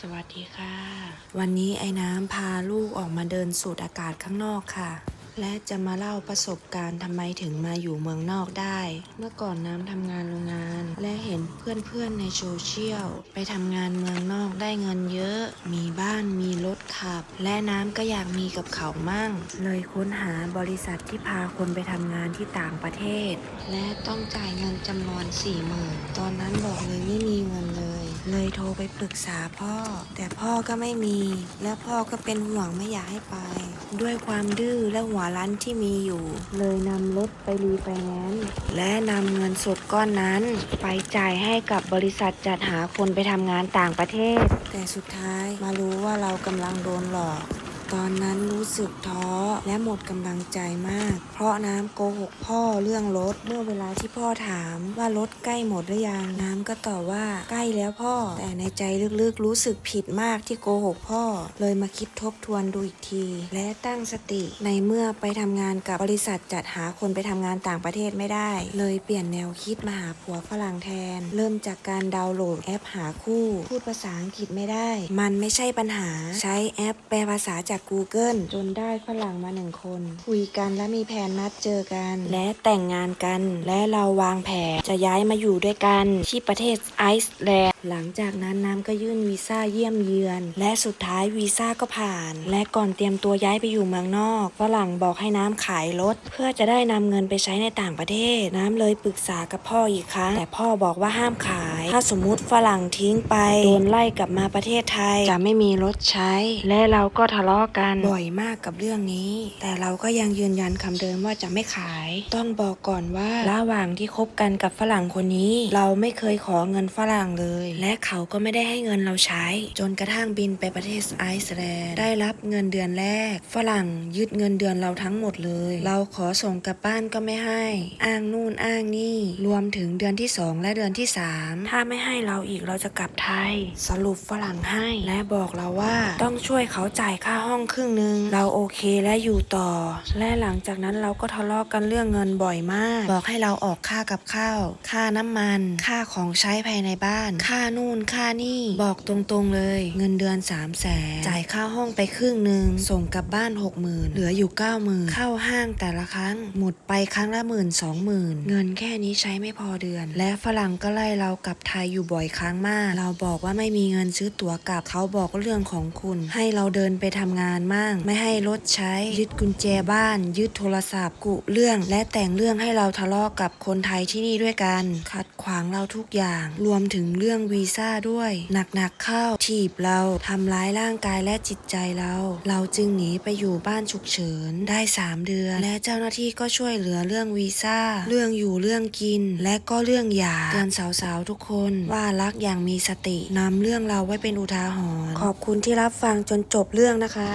สวัสดีค่ะ วันนี้ไอ้น้ำพาลูกออกมาเดินสูดอากาศข้างนอกค่ะ และจะมาเล่าประสบการณ์ทำไมถึงมาอยู่เมืองนอกได้ เมื่อก่อนน้ำทำงานโรงงาน และเห็นเพื่อนๆในโซเชียลไปทำงานเมืองนอกได้เงินเยอะ มีบ้านมีรถขับ และน้ำก็อยากมีกับเขามั่ง เลยค้นหาบริษัทที่พาคนไปทำงานที่ต่างประเทศ และต้องจ่ายเงินจำนวนสี่หมื่นตอนนั้นบอกเลยไม่มีเงินเลยเลยโทรไปปรึกษาพ่อ แต่พ่อก็ไม่มี และพ่อก็เป็นห่วงไม่อยากให้ไป ด้วยความดื้อและหัวรั้นที่มีอยู่ เลยนำรถไปรีไฟแนนซ์และนำเงินสดก้อนนั้น ไปจ่ายให้กับบริษัทจัดหาคนไปทำงานต่างประเทศ แต่สุดท้ายมารู้ว่าเรากำลังโดนหลอก ตอนนั้นรู้สึกท้อ และหมดกำลังใจมาก เพราะน้ำโกหกพ่อเรื่องรถเมื่อเวลาที่พ่อถามว่ารถใกล้หมดหรือยัง น้ำก็ตอบว่าใกล้แล้วพ่อ แต่ในใจลึกๆรู้สึกผิดมากที่โกหกพ่อ เลยมาคิดทบทวนดูอีกที และตั้งสติในเมื่อไปทำงานกับบริษัทจัดหาคนไปทำงานต่างประเทศไม่ได้ เลยเปลี่ยนแนวคิดมาหาผัวฝรั่งแทน เริ่มจากการดาวน์โหลดแอปหาคู่ พูดภาษาอังกฤษไม่ได้ มันไม่ใช่ปัญหา ใช้แอปแปลภาษาจาก Google จนได้ฝรั่งมาหนึ่งคน คุยกันและมีแผนนัดเจอกัน และแต่งงานกัน และเราวางแผนจะย้ายมาอยู่ด้วยกัน ที่ประเทศไอซ์แลนด์หลังจากนั้นน้ำก็ยื่นวีซ่าเยี่ยมเยือน และสุดท้ายวีซ่าก็ผ่าน และก่อนเตรียมตัวย้ายไปอยู่เมืองนอกฝรั่งบอกให้น้ำขายรถเพื่อจะได้นำเงินไปใช้ในต่างประเทศ น้ำเลยปรึกษากับพ่ออีกครั้ง แต่พ่อบอกว่าห้ามขาย ถ้าสมมุติฝรั่งทิ้งไปโดนไล่กลับมาประเทศไทยจะไม่มีรถใช้ และเราก็ทะเลาะกันบ่อยมากกับเรื่องนี้แต่เราก็ยังยืนยันคำเดิมว่าจะไม่ขาย ต้องบอกก่อนว่าระหว่างที่คบกันกับฝรั่งคนนี้ เราไม่เคยขอเงินฝรั่งเลย และเขาก็ไม่ได้ให้เงินเราใช้ จนกระทั่งบินไปประเทศไอซ์แลนด์ได้รับเงินเดือนแรก ฝรั่งยึดเงินเดือนเราทั้งหมดเลย เราขอส่งกลับบ้านก็ไม่ให้ อ้างนู่นอ้างนี่ รวมถึงเดือนที่สองและเดือนที่สามถ้าไม่ให้เราอีกเราจะกลับไทย สรุปฝรั่งให้ และบอกเราว่าต้องช่วยเขาจ่ายค่าห้องครึ่งหนึ่งเราโอเคและอยยู่ต่อ และหลังจากนั้นเราก็ทะเลาะกันเรื่องเงินบ่อยมาก บอกให้เราออกค่ากับข้าว ค่าน้ำมัน ค่าของใช้ภายในบ้าน ค่านู่นค่านี่ บอกตรงๆเลย เงินเดือน3 0 0แสนจ่ายค่าห้องไปครึ่งหนึ่งส่งกลับบ้าน 6 0,000เหลืออยู่ 90,000เข้าห้างแต่ละครั้ง หมดไปครั้งละหมื่นสองหมื่นเงินแค่นี้ใช้ไม่พอเดือน และฝรั่งก็ไล่เรากลับไทยอยู่บ่อยครั้งมาก เราบอกว่าไม่มีเงินซื้อตั๋วกลับเขาบอกว่าเรื่องของคุณ ให้เราเดินไปทำงานมั่งไม่ให้รถใช้ยึดกุญแจบ้าน ยึดโทรศัพท์ กุเรื่อง และแต่งเรื่องให้เราทะเลาะกับคนไทยที่นี่ด้วยกัน ขัดขวางเราทุกอย่าง รวมถึงเรื่องวีซ่าด้วย หนักๆเข้าถีบเราทำร้ายร่างกายและจิตใจเรา เราจึงหนีไปอยู่บ้านฉุกเฉินได้ 3 เดือน และเจ้าหน้าที่ก็ช่วยเหลือเรื่องวีซ่า เรื่องอยู่เรื่องกิน และก็เรื่องหย่าเตือนสาวๆทุกคนว่ารักอย่างมีสตินำเรื่องเราไว้เป็นอุทาหรณ์ขอบคุณที่รับฟังจนจบเรื่องนะคะ